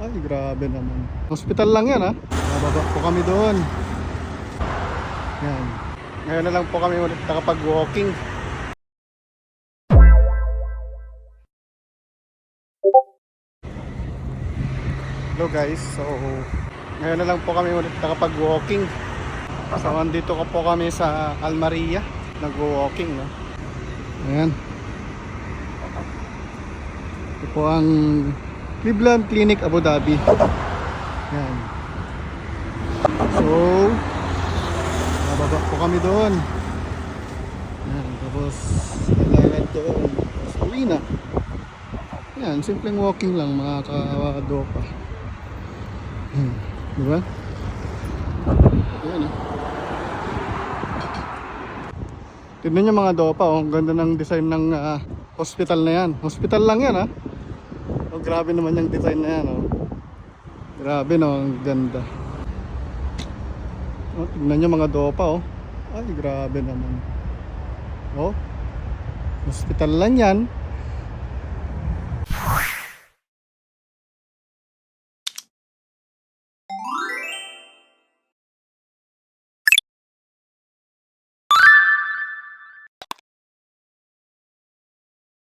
Ay, grabe naman. Hospital lang yan ha. Bababa po kami doon. Yan. Ngayon na lang po kami ulit nakapag-walking. Hello guys, so ngayon na lang po kami ulit nakapag-walking. So andito ko po kami sa Almaria, nag-walking no. Ayan. Ito po ang Cleveland Clinic Abu Dhabi. Yan. So, bababa po kami doon. Yan, tapos kailangan doon. Tapos uwi na. Yan, simpleng walking lang mga kawadopa. Hmm. Di ba? Yan eh. Tignan nyo mga dopa, oh. ang ganda ng design ng ah, hospital na yan. Hospital lang yan ha. Oh, grabe naman yung design na yan. Oh. Grabe no, ang ganda. Oh, tignan nyo mga dopa oh. Ay, grabe naman. Oh. Hospital lang yan.